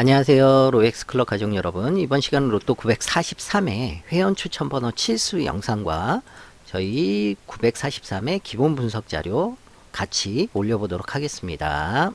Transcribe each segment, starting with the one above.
안녕하세요. 로엑스 클럽 가족 여러분. 이번 시간은 로또 943회 회원 추천 번호 칠수 영상과 저희 943회 기본 분석 자료 같이 올려보도록 하겠습니다.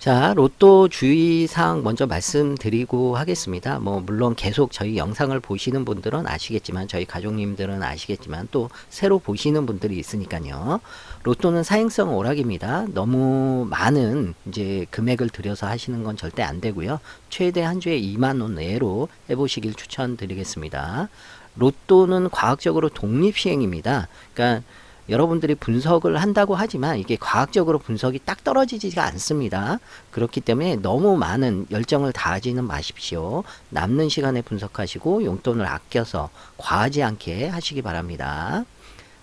자, 로또 주의사항 먼저 말씀드리고 하겠습니다. 뭐, 물론 계속 저희 영상을 보시는 분들은 아시겠지만, 저희 가족님들은 아시겠지만, 또 새로 보시는 분들이 있으니까요. 로또는 사행성 오락입니다. 너무 많은 이제 금액을 들여서 하시는 건 절대 안 되고요. 최대 한 주에 2만 원 내로 해보시길 추천드리겠습니다. 로또는 과학적으로 독립 시행입니다. 그러니까 여러분들이 분석을 한다고 하지만 이게 과학적으로 분석이 딱 떨어지지가 않습니다. 그렇기 때문에 너무 많은 열정을 다하지는 마십시오. 남는 시간에 분석하시고 용돈을 아껴서 과하지 않게 하시기 바랍니다.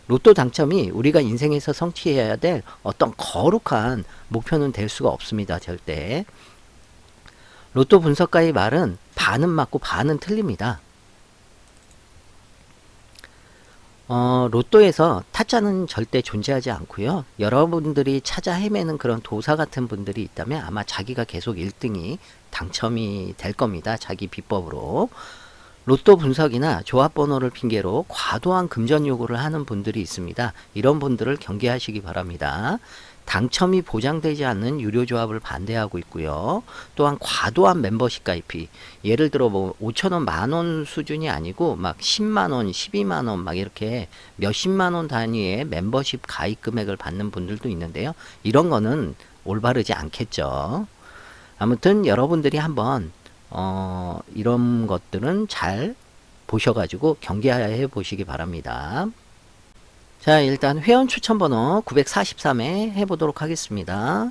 로또 당첨이 우리가 인생에서 성취해야 될 어떤 거룩한 목표는 될 수가 없습니다. 절대. 로또 분석가의 말은 반은 맞고 반은 틀립니다. 어, 로또에서 타짜는 절대 존재하지 않고요. 여러분들이 찾아 헤매는 그런 도사 같은 분들이 있다면 아마 자기가 계속 1등이 당첨이 될 겁니다. 자기 비법으로. 로또 분석이나 조합 번호를 핑계로 과도한 금전 요구를 하는 분들이 있습니다. 이런 분들을 경계하시기 바랍니다. 당첨이 보장되지 않는 유료 조합을 반대하고 있고요. 또한 과도한 멤버십 가입이 예를 들어 뭐 5천 원, 만 원 수준이 아니고 막 10만 원, 12만 원 막 이렇게 몇십만 원 단위의 멤버십 가입 금액을 받는 분들도 있는데요. 이런 거는 올바르지 않겠죠. 아무튼 여러분들이 한번 어, 이런 것들은 잘 보셔가지고 경계해 보시기 바랍니다. 자, 일단 회원 추천 번호 943회 해보도록 하겠습니다.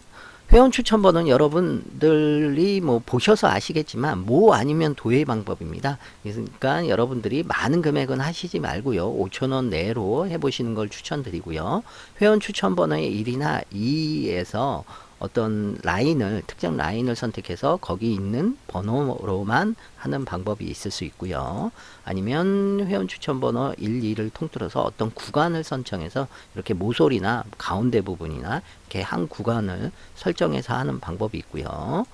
회원 추천 번호는 여러분들이 뭐 보셔서 아시겠지만 모 아니면 도의 방법입니다. 그러니까 여러분들이 많은 금액은 하시지 말고요. 5천원 내로 해보시는 걸 추천드리고요. 회원 추천 번호의 1이나 2에서 어떤 라인을 특정 라인을 선택해서 거기 있는 번호로만 하는 방법이 있을 수 있고요. 아니면 회원 추천 번호 1, 2를 통틀어서 어떤 구간을 선정해서 이렇게 모서리나 가운데 부분이나 이렇게 한 구간을 설정해서 하는 방법이 있고요.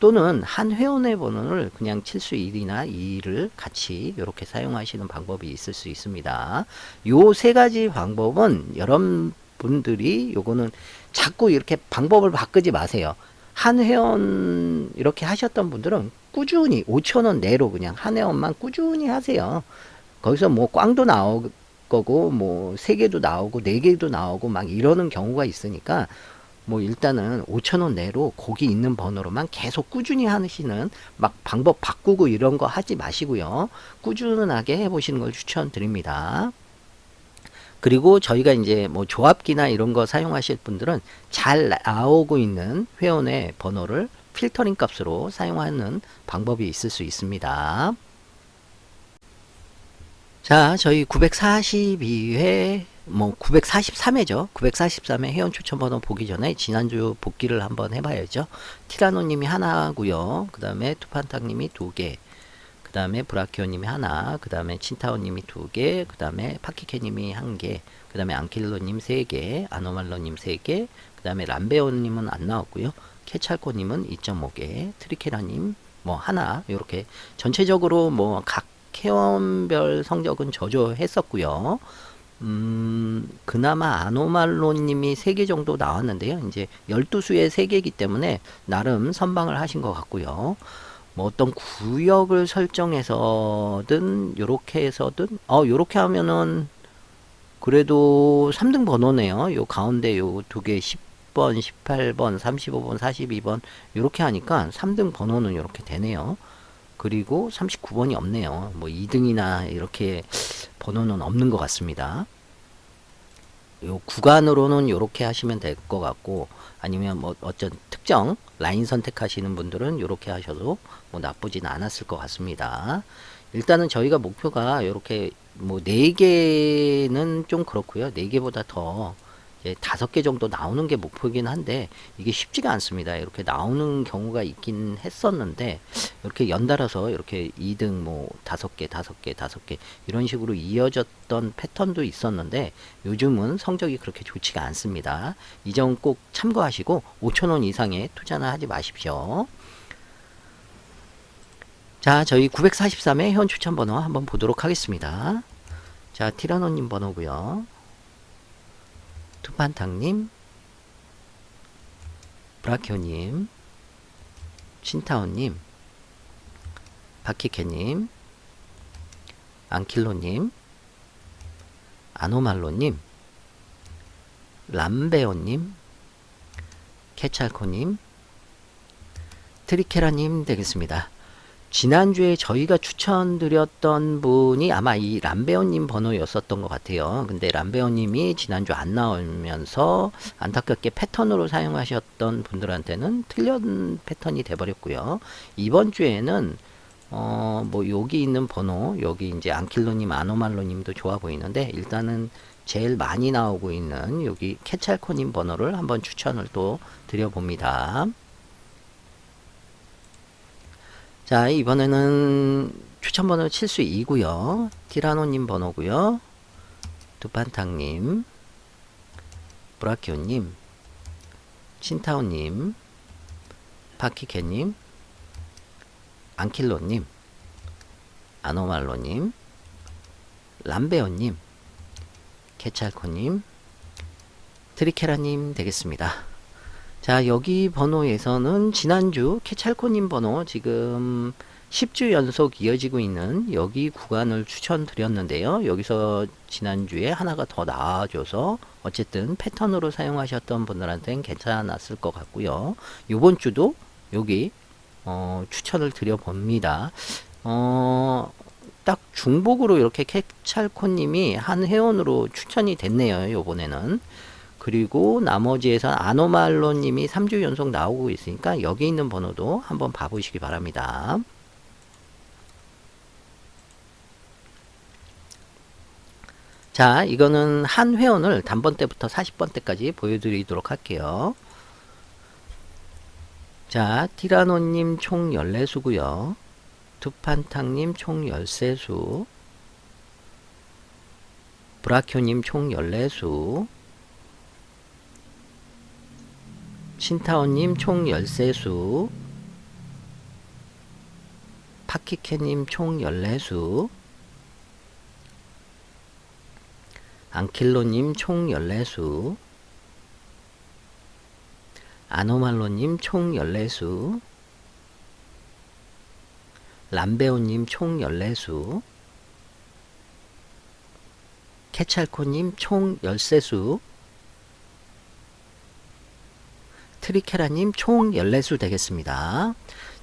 또는 한 회원의 번호를 그냥 칠수 1이나 2를 같이 이렇게 사용하시는 방법이 있을 수 있습니다. 요 세 가지 방법은 여러 분들이 요거는 자꾸 이렇게 방법을 바꾸지 마세요. 한 회원 이렇게 하셨던 분들은 꾸준히 5천 원 내로 그냥 한 회원만 꾸준히 하세요. 거기서 뭐 꽝도 나올 거고 뭐 세 개도 나오고 네 개도 나오고 막 이러는 경우가 있으니까 뭐 일단은 5천 원 내로 거기 있는 번호로만 계속 꾸준히 하시는 막 방법 바꾸고 이런 거 하지 마시고요. 꾸준하게 해보시는 걸 추천드립니다. 그리고 저희가 이제 뭐 조합기나 이런 거 사용하실 분들은 잘 나오고 있는 회원의 번호를 필터링 값으로 사용하는 방법이 있을 수 있습니다. 자, 저희 942회, 뭐 943회죠. 943회 회원 추천 번호 보기 전에 지난주 복귀를 한번 해봐야죠. 티라노님이 하나고요. 그 다음에 투판탁님이 두 개. 그 다음에 브라키오님이 하나, 그 다음에 친타오님이 두 개, 그 다음에 파키케님이 한 개, 그 다음에 안킬로님 세 개, 아노말로님 세 개, 그 다음에 람베오님은 안 나왔고요. 케찰코님은 2.5개, 트리케라님 뭐 하나, 이렇게 전체적으로 뭐 각 회원별 성적은 저조했었고요. 음, 그나마 아노말로님이 3개 정도 나왔는데요. 이제 12수의 3개이기 때문에 나름 선방을 하신 것 같고요. 뭐 어떤 구역을 설정해서든 요렇게 해서든 어 요렇게 하면은 그래도 3등 번호네요. 요 가운데 요 두 개 10번, 18번, 35번, 42번 요렇게 하니까 3등 번호는 요렇게 되네요. 그리고 39번이 없네요. 뭐 2등이나 이렇게 번호는 없는 것 같습니다. 요 구간으로는 요렇게 하시면 될 것 같고 아니면 뭐 어쩐 특정 라인 선택하시는 분들은 요렇게 하셔도 뭐 나쁘진 않았을 것 같습니다. 일단은 저희가 목표가 요렇게 뭐 4개는 좀 그렇고요. 4개보다 더 이제 다섯 개 정도 나오는 게 목표이긴 한데 이게 쉽지가 않습니다. 이렇게 나오는 경우가 있긴 했었는데 이렇게 연달아서 이렇게 2등 뭐 다섯 개, 다섯 개, 다섯 개 이런 식으로 이어졌던 패턴도 있었는데 요즘은 성적이 그렇게 좋지가 않습니다. 이 점 꼭 참고하시고 5천 원 이상의 투자는 하지 마십시오. 자, 저희 943의 회원 추천 번호 한번 보도록 하겠습니다. 자, 티라노님 번호고요. 투판탕님, 브라키오님, 신타오님, 바키케님, 안킬로님, 아노말로님, 람베오님, 케찰코님, 트리케라님 되겠습니다. 지난주에 저희가 추천드렸던 분이 아마 이 람베오님 번호였었던 것 같아요. 근데 람베오님이 지난주 안 나오면서 안타깝게 패턴으로 사용하셨던 분들한테는 틀린 패턴이 돼버렸고요. 이번 주에는 어, 뭐 여기 있는 번호, 여기 이제 안킬로님, 아노말로님도 좋아 보이는데 일단은 제일 많이 나오고 있는 여기 케찰코님 번호를 한번 추천을 또 드려봅니다. 자, 이번에는 추천 번호 칠수 2고요. 티라노님 번호고요. 두판탕님, 브라키오님, 신타오님, 파키케님, 안킬로님, 아노말로님, 람베오님, 케찰코님, 트리케라님 되겠습니다. 자, 여기 번호에서는 지난주 케찰코님 번호 지금 10주 연속 이어지고 있는 여기 구간을 추천드렸는데요. 여기서 지난주에 하나가 더 나와줘서 어쨌든 패턴으로 사용하셨던 분들한테는 괜찮았을 것 같고요. 이번 주도 여기 어, 추천을 드려봅니다. 어, 딱 중복으로 이렇게 케찰코님이 한 회원으로 추천이 됐네요. 요번에는. 그리고 나머지에선 아노말로님이 3주 연속 나오고 있으니까 여기 있는 번호도 한번 봐보시기 바랍니다. 자, 이거는 한 회원을 단번 때부터 40번 때까지 보여드리도록 할게요. 자, 티라노님 총 14수고요. 두판탕님 총 13수. 브라키오님 총 14수. 신타오님 총 13수. 파키케님 총 14수. 안킬로님 총 14수. 아노말로님 총 14수. 람베오님 총 14수. 케찰코님 총 13수. 트리케라님 총 14수 되겠습니다.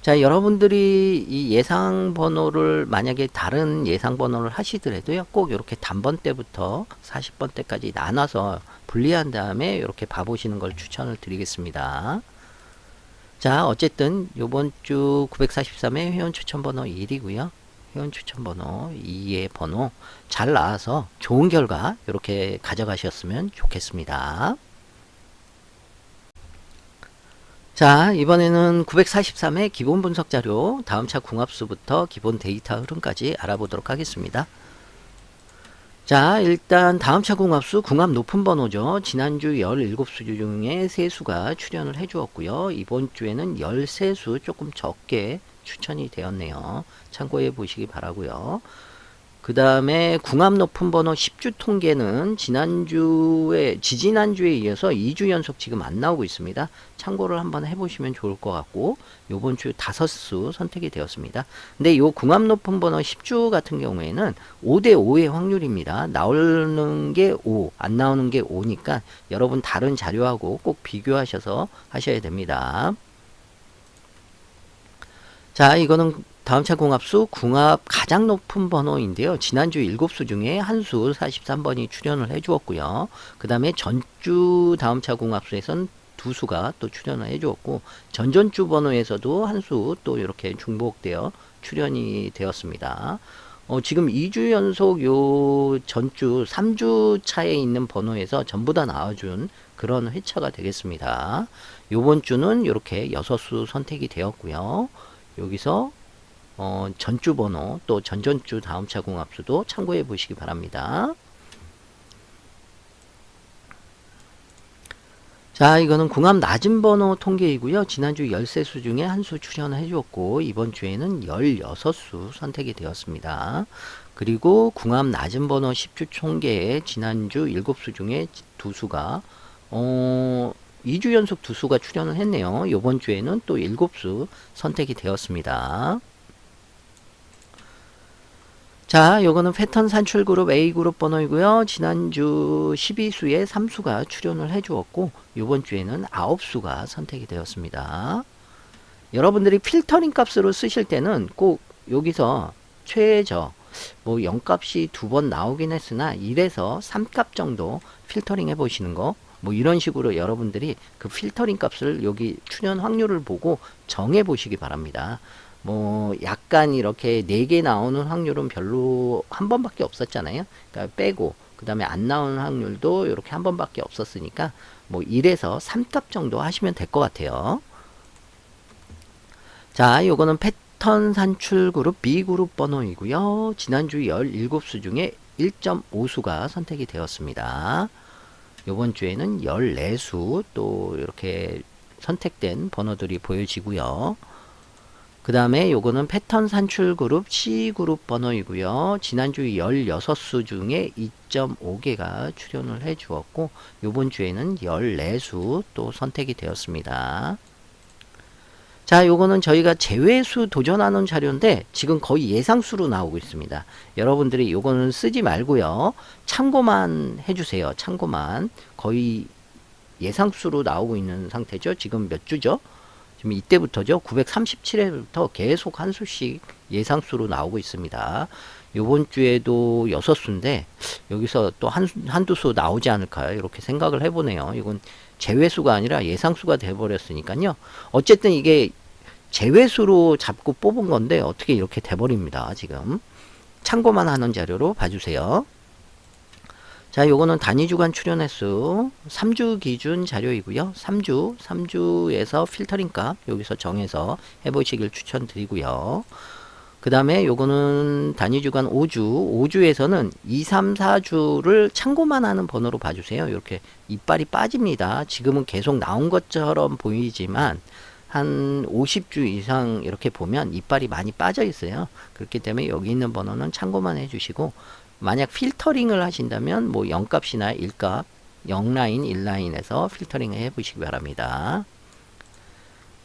자, 여러분들이 이 예상 번호를 만약에 다른 예상 번호를 하시더라도요, 꼭 이렇게 단번 때부터 40번 때까지 나눠서 분리한 다음에 이렇게 봐보시는 걸 추천을 드리겠습니다. 자, 어쨌든 요번 주 943회 회원 추천 번호 1이고요. 회원 추천 번호 2의 번호 잘 나와서 좋은 결과 이렇게 가져가셨으면 좋겠습니다. 자, 이번에는 943의 기본 분석 자료, 다음 차 궁합수부터 기본 데이터 흐름까지 알아보도록 하겠습니다. 자, 일단 다음 차 궁합수, 궁합 높은 번호죠. 지난주 17수 중에 3수가 출연을 해 주었고요. 이번 주에는 13수 조금 적게 추천이 되었네요. 참고해 보시기 바라고요. 그 다음에 궁합 높은 번호 10주 통계는 지난주에, 지지난주에 이어서 2주 연속 지금 안 나오고 있습니다. 참고를 한번 해보시면 좋을 것 같고, 요번 주 다섯 수 선택이 되었습니다. 근데 요 궁합 높은 번호 10주 같은 경우에는 5대5의 확률입니다. 나오는 게 5, 안 나오는 게 5니까 여러분 다른 자료하고 꼭 비교하셔서 하셔야 됩니다. 자, 이거는 다음 차 궁합수 궁합 가장 높은 번호인데요. 지난주 7수 중에 한 수 43번이 출연을 해 주었고요. 그 다음에 전주 다음 차 궁합수에선 두 수가 또 출연을 해 주었고 전전주 번호에서도 한 수 또 이렇게 중복되어 출연이 되었습니다. 어, 지금 2주 연속 요 전주 3주 차에 있는 번호에서 전부 다 나와준 그런 회차가 되겠습니다. 요번 주는 이렇게 6수 선택이 되었고요. 여기서 어, 전주 번호 또 전전주 다음차 궁합수도 참고해 보시기 바랍니다. 자, 이거는 궁합 낮은 번호 통계이고요. 지난주 13수 중에 한 수 출연해 주었고 이번 주에는 16수 선택이 되었습니다. 그리고 궁합 낮은 번호 10주 총계에 지난주 7수 중에 두 수가 어 2주 연속 두 수가 출연을 했네요. 이번 주에는 또 7수 선택이 되었습니다. 자, 요거는 패턴 산출 그룹 A 그룹 번호이고요. 지난주 12수에 3수가 출연을 해 주었고 요번 주에는 9수가 선택이 되었습니다. 여러분들이 필터링 값으로 쓰실 때는 꼭 여기서 최저 뭐 0값이 두 번 나오긴 했으나 1에서 3값 정도 필터링 해 보시는 거 뭐 이런 식으로 여러분들이 그 필터링 값을 여기 출연 확률을 보고 정해 보시기 바랍니다. 뭐 약간 이렇게 네 개 나오는 확률은 별로 한 번밖에 없었잖아요. 그러니까 빼고 그 다음에 안 나오는 확률도 이렇게 한 번밖에 없었으니까 뭐 1에서 3값 정도 하시면 될 것 같아요. 자, 요거는 패턴 산출 그룹 B 그룹 번호이고요. 지난주 17수 중에 1.5수가 선택이 되었습니다. 요번 주에는 14수 또 이렇게 선택된 번호들이 보여지고요. 그 다음에 요거는 패턴 산출 그룹 C 그룹 번호이고요. 지난주 16수 중에 2.5개가 출연을 해 주었고 요번 주에는 14수 또 선택이 되었습니다. 자, 요거는 저희가 제외수 도전하는 자료인데 지금 거의 예상수로 나오고 있습니다. 여러분들이 요거는 쓰지 말고요. 참고만 해주세요. 참고만. 거의 예상수로 나오고 있는 상태죠. 지금 몇 주죠? 지금 이때부터죠. 937회부터 계속 한 수씩 예상수로 나오고 있습니다. 요번 주에도 여섯 수인데 여기서 또 한, 한두 수 나오지 않을까요? 이렇게 생각을 해보네요. 이건 제외수가 아니라 예상수가 돼버렸으니까요. 어쨌든 이게 제외수로 잡고 뽑은 건데 어떻게 이렇게 돼버립니다. 지금 참고만 하는 자료로 봐주세요. 자, 요거는 단위 주간 출연 횟수 3주 기준 자료이고요. 3주, 3주에서 필터링 값 여기서 정해서 해 보시길 추천드리고요. 그 다음에 요거는 단위 주간 5주, 5주에서는 2, 3, 4주를 참고만 하는 번호로 봐주세요. 이렇게 이빨이 빠집니다. 지금은 계속 나온 것처럼 보이지만 한 50주 이상 이렇게 보면 이빨이 많이 빠져 있어요. 그렇기 때문에 여기 있는 번호는 참고만 해주시고 만약 필터링을 하신다면 뭐 0값이나 1값 0라인, 1라인에서 필터링을 해 보시기 바랍니다.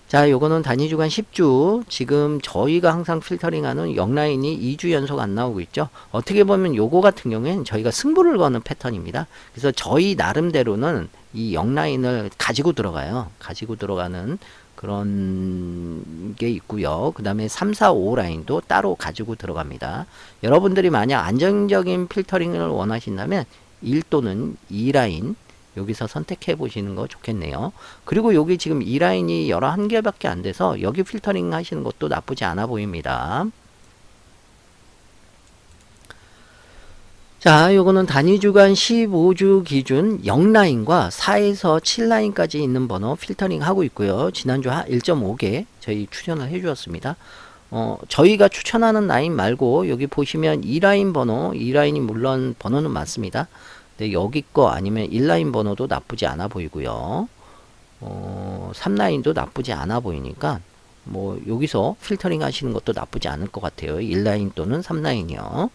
자, 요거는 단위 주간 10주. 지금 저희가 항상 필터링하는 0라인이 2주 연속 안 나오고 있죠. 어떻게 보면 요거 같은 경우에는 저희가 승부를 거는 패턴입니다. 그래서 저희 나름대로는 이 0라인을 가지고 들어가요. 가지고 들어가는 그런 게 있고요. 그 다음에 3, 4, 5 라인도 따로 가지고 들어갑니다. 여러분들이 만약 안정적인 필터링을 원하신다면 1 또는 2 라인 여기서 선택해 보시는 거 좋겠네요. 그리고 여기 지금 이 라인이 11개밖에 안 돼서 여기 필터링 하시는 것도 나쁘지 않아 보입니다. 자, 요거는 단위 주간 15주 기준 0라인과 4에서 7라인까지 있는 번호 필터링 하고 있고요. 지난주 1.5개 저희 출연을 해 주었습니다. 어, 저희가 추천하는 라인 말고 여기 보시면 2라인 번호, 2라인이 물론 번호는 많습니다. 근데 여기 거 아니면 1라인 번호도 나쁘지 않아 보이고요. 어, 3라인도 나쁘지 않아 보이니까 뭐 여기서 필터링 하시는 것도 나쁘지 않을 것 같아요. 1라인 또는 3라인이요.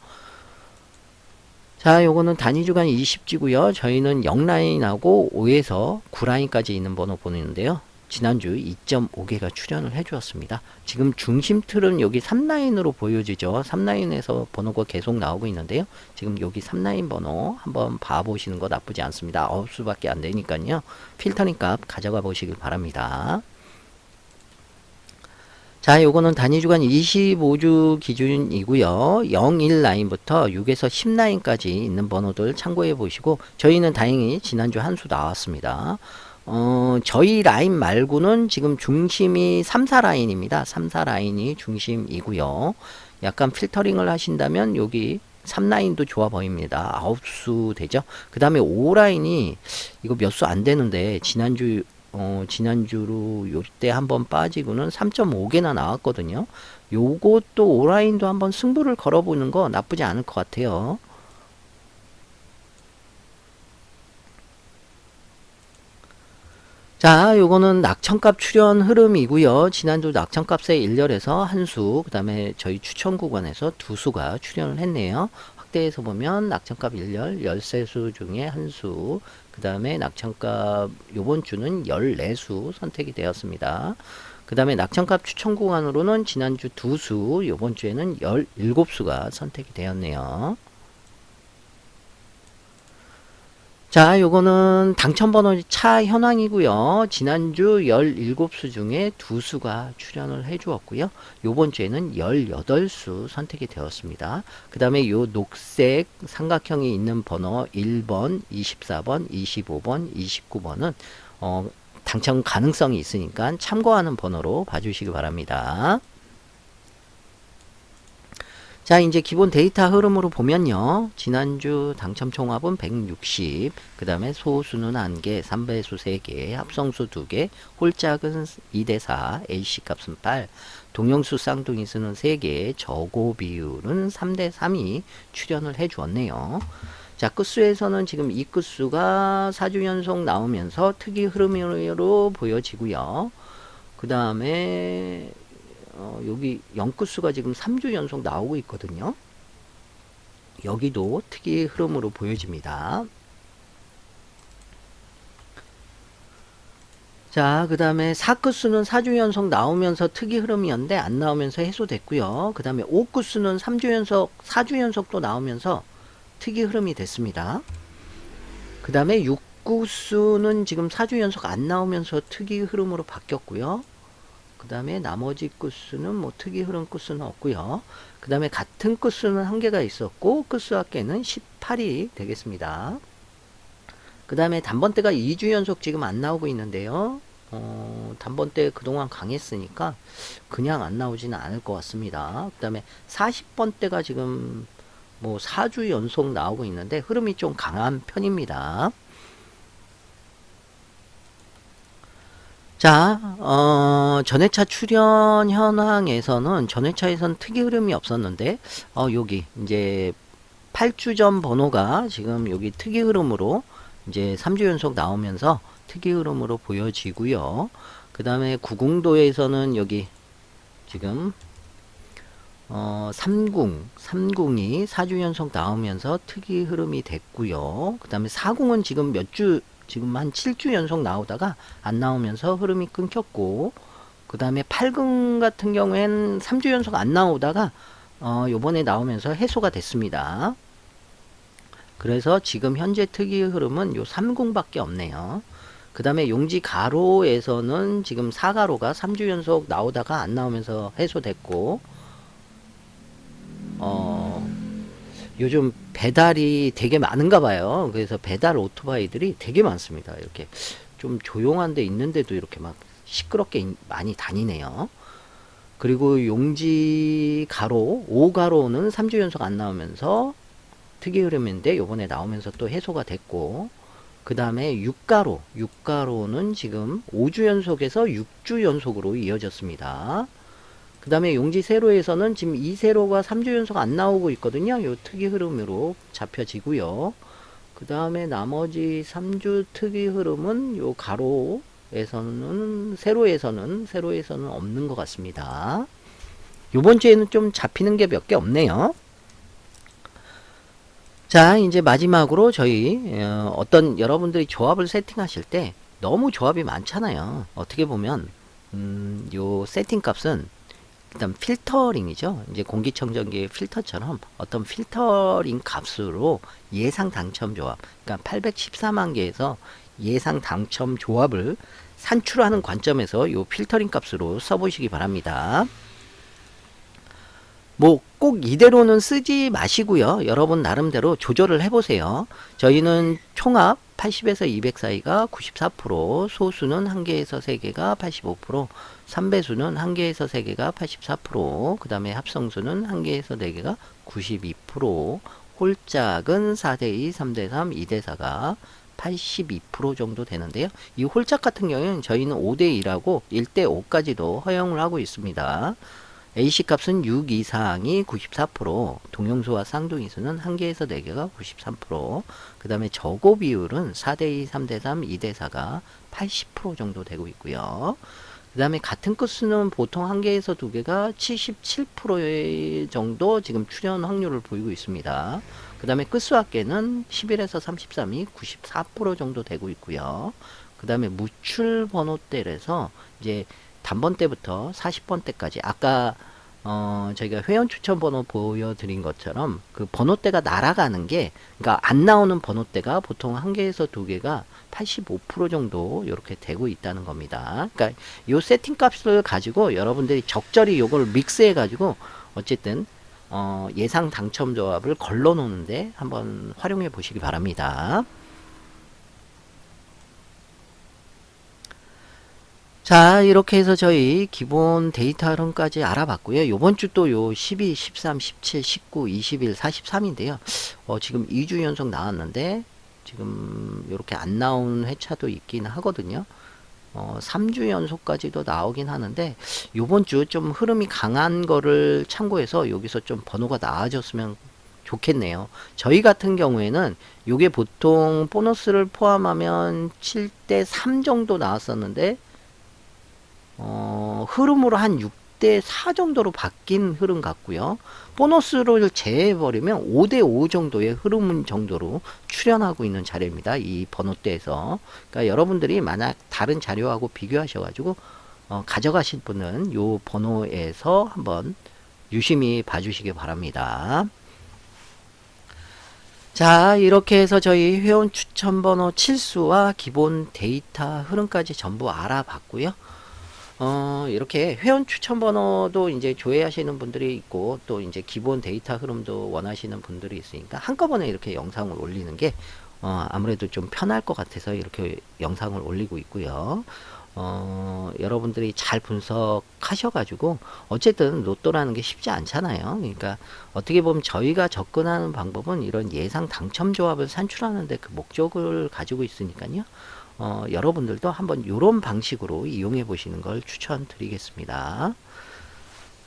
자, 요거는 단위 주간 20지고요. 저희는 0라인하고 5에서 9라인까지 있는 번호 보내는데요. 지난주 2.5개가 출연을 해주었습니다. 지금 중심 틀은 여기 3라인으로 보여지죠. 3라인에서 번호가 계속 나오고 있는데요. 지금 여기 3라인 번호 한번 봐보시는 거 나쁘지 않습니다. 9수밖에 안 되니까요. 필터링 값 가져가 보시길 바랍니다. 자, 요거는 단위 주간 25주 기준이고요. 0, 1 라인부터 6에서 10 라인까지 있는 번호들 참고해 보시고 저희는 다행히 지난주 한 수 나왔습니다. 어, 저희 라인 말고는 지금 중심이 3, 4 라인입니다. 3, 4 라인이 중심이고요. 약간 필터링을 하신다면 여기 3라인도 좋아 보입니다. 9수 되죠? 그 다음에 5라인이 이거 몇 수 안 되는데 지난주 어, 지난주로 요때 한번 빠지고는 3.5개나 나왔거든요. 요것도 5라인도 한번 승부를 걸어보는 거 나쁘지 않을 것 같아요. 자, 요거는 낙천값 출현 흐름이고요. 지난주 낙천값에 일렬에서 한 수, 그 다음에 저희 추천 구간에서 두 수가 출현을 했네요. 확대해서 보면 낙천값 일렬 13수 중에 한 수, 그 다음에 낙천값 요번 주는 14수 선택이 되었습니다. 그 다음에 낙천값 추천 구간으로는 지난주 두 수, 요번 주에는 17수가 선택이 되었네요. 자, 요거는 당첨 번호 차 현황이고요. 지난주 17수 중에 두 수가 출연을 해 주었고요. 요번 주에는 18수 선택이 되었습니다. 그 다음에 요 녹색 삼각형이 있는 번호 1번, 24번, 25번, 29번은 어, 당첨 가능성이 있으니까 참고하는 번호로 봐주시기 바랍니다. 자, 이제 기본 데이터 흐름으로 보면요. 지난주 당첨 총합은 160, 그 다음에 소수는 1개, 3배수 3개, 합성수 2개, 홀짝은 2대4, AC 값은 8, 동영수 쌍둥이수는 3개, 저고 비율은 3대3이 출연을 해 주었네요. 자, 끝수에서는 지금 이 끝수가 4주 연속 나오면서 특이 흐름으로 보여지고요. 그 다음에 어, 여기 영끝수가 지금 3주 연속 나오고 있거든요. 여기도 특이 흐름으로 보여집니다. 자, 그 다음에 4끝수는 4주 연속 나오면서 특이 흐름이었는데 안 나오면서 해소됐고요. 그 다음에 5끝수는 3주 연속, 4주 연속 또 나오면서 특이 흐름이 됐습니다. 그 다음에 6구수는 지금 4주 연속 안 나오면서 특이 흐름으로 바뀌었고요. 그 다음에 나머지 끝수는 뭐 특이 흐름 끝수는 없고요. 그 다음에 같은 끝수는 한 개가 있었고 끝수 합계는 18이 되겠습니다. 그 다음에 단번대가 2주 연속 지금 안 나오고 있는데요. 어, 단번대 그동안 강했으니까 그냥 안 나오지는 않을 것 같습니다. 그 다음에 40번대가 지금 뭐 4주 연속 나오고 있는데 흐름이 좀 강한 편입니다. 자, 어, 전회차 출현 현황에서는 전회차에선 특이 흐름이 없었는데, 어, 여기 이제 8주 전 번호가 지금 여기 특이 흐름으로 이제 3주 연속 나오면서 특이 흐름으로 보여지고요. 그 다음에 구궁도에서는 여기 지금 어, 삼궁, 삼궁이 4주 연속 나오면서 특이 흐름이 됐고요. 그 다음에 사궁은 지금 몇 주, 지금 한 7주 연속 나오다가 안 나오면서 흐름이 끊겼고, 그 다음에 팔궁 같은 경우엔 3주 연속 안 나오다가, 어, 요번에 나오면서 해소가 됐습니다. 그래서 지금 현재 특이 흐름은 요 3궁밖에 없네요. 그 다음에 용지 가로에서는 지금 4가로가 3주 연속 나오다가 안 나오면서 해소됐고, 어, 요즘 배달이 되게 많은가 봐요. 그래서 배달 오토바이들이 되게 많습니다. 이렇게 좀 조용한 데 있는데도 이렇게 막 시끄럽게 인- 많이 다니네요. 그리고 용지 가로, 5가로는 3주 연속 안 나오면서 특이 흐름인데 요번에 나오면서 또 해소가 됐고, 그 다음에 6가로, 6가로는 지금 5주 연속에서 6주 연속으로 이어졌습니다. 그 다음에 용지 세로에서는 지금 이 세로가 3주 연속 안 나오고 있거든요. 요 특이 흐름으로 잡혀지고요. 그 다음에 나머지 3주 특이 흐름은 요 가로에서는 세로에서는 세로에서는 없는 것 같습니다. 요번 주에는 좀 잡히는 게 몇 개 없네요. 자, 이제 마지막으로 저희 어, 어떤 여러분들이 조합을 세팅하실 때 너무 조합이 많잖아요. 어떻게 보면 음, 요 세팅 값은 일단 필터링이죠. 이제 공기청정기의 필터처럼 어떤 필터링 값으로 예상 당첨 조합, 그러니까 814만 개에서 예상 당첨 조합을 산출하는 관점에서 요 필터링 값으로 써보시기 바랍니다. 뭐 꼭 이대로는 쓰지 마시고요. 여러분 나름대로 조절을 해보세요. 저희는 총합 80에서 200 사이가 94%, 소수는 1개에서 3개가 85%, 3배수는 1개에서 3개가 84%, 그 다음에 합성수는 1개에서 4개가 92%, 홀짝은 4대2, 3대3, 2대4가 82% 정도 되는데요. 이 홀짝 같은 경우에는 저희는 5대2라고 1대5까지도 허용을 하고 있습니다. AC 값은 6 이상이 94%, 동영수와 쌍둥이수는 1개에서 4개가 93%, 그 다음에 저고 비율은 4대2, 3대3, 2대4가 80% 정도 되고 있고요. 그 다음에 같은 끝수는 보통 1개에서 2개가 77% 정도 지금 출현 확률을 보이고 있습니다. 그 다음에 끝수 합계는 11에서 33이 94% 정도 되고 있고요. 그 다음에 무출 번호대에서 이제 단번 때부터 40번 때까지 아까 어 저희가 회원 추천 번호 보여드린 것처럼 그 번호대가 날아가는 게 그러니까 안 나오는 번호대가 보통 한 개에서 두 개가 85% 정도 이렇게 되고 있다는 겁니다. 그러니까 요 세팅 값을 가지고 여러분들이 적절히 요걸 믹스해 가지고 어쨌든 어 예상 당첨 조합을 걸러 놓는데 한번 활용해 보시기 바랍니다. 자, 이렇게 해서 저희 기본 데이터 흐름까지 알아봤고요. 요번 주 또 요 12, 13, 17, 19, 21, 43인데요. 어, 지금 2주 연속 나왔는데, 지금 이렇게 안 나온 회차도 있긴 하거든요. 어, 3주 연속까지도 나오긴 하는데, 요번 주 좀 흐름이 강한 거를 참고해서 여기서 좀 번호가 나아졌으면 좋겠네요. 저희 같은 경우에는 요게 보통 보너스를 포함하면 7대 3 정도 나왔었는데, 어, 흐름으로 한 6대 4 정도로 바뀐 흐름 같고요. 보너스를 제해버리면 5대 5 정도의 흐름 정도로 출현하고 있는 자료입니다. 이 번호대에서. 그러니까 여러분들이 만약 다른 자료하고 비교하셔가지고 어, 가져가실 분은 요 번호에서 한번 유심히 봐주시기 바랍니다. 자, 이렇게 해서 저희 회원 추천 번호 칠수와 기본 데이터 흐름까지 전부 알아봤고요. 어, 이렇게 회원 추천 번호도 이제 조회하시는 분들이 있고 또 이제 기본 데이터 흐름도 원하시는 분들이 있으니까 한꺼번에 이렇게 영상을 올리는 게 어, 아무래도 좀 편할 것 같아서 이렇게 영상을 올리고 있고요. 어, 여러분들이 잘 분석하셔가지고, 어쨌든 로또라는 게 쉽지 않잖아요. 그러니까, 어떻게 보면 저희가 접근하는 방법은 이런 예상 당첨 조합을 산출하는데 그 목적을 가지고 있으니까요. 어, 여러분들도 한번 이런 방식으로 이용해 보시는 걸 추천드리겠습니다.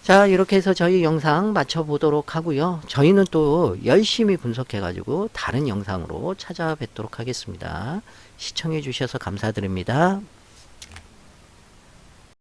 자, 이렇게 해서 저희 영상 마쳐보도록 하고요. 저희는 또 열심히 분석해가지고 다른 영상으로 찾아뵙도록 하겠습니다. 시청해 주셔서 감사드립니다.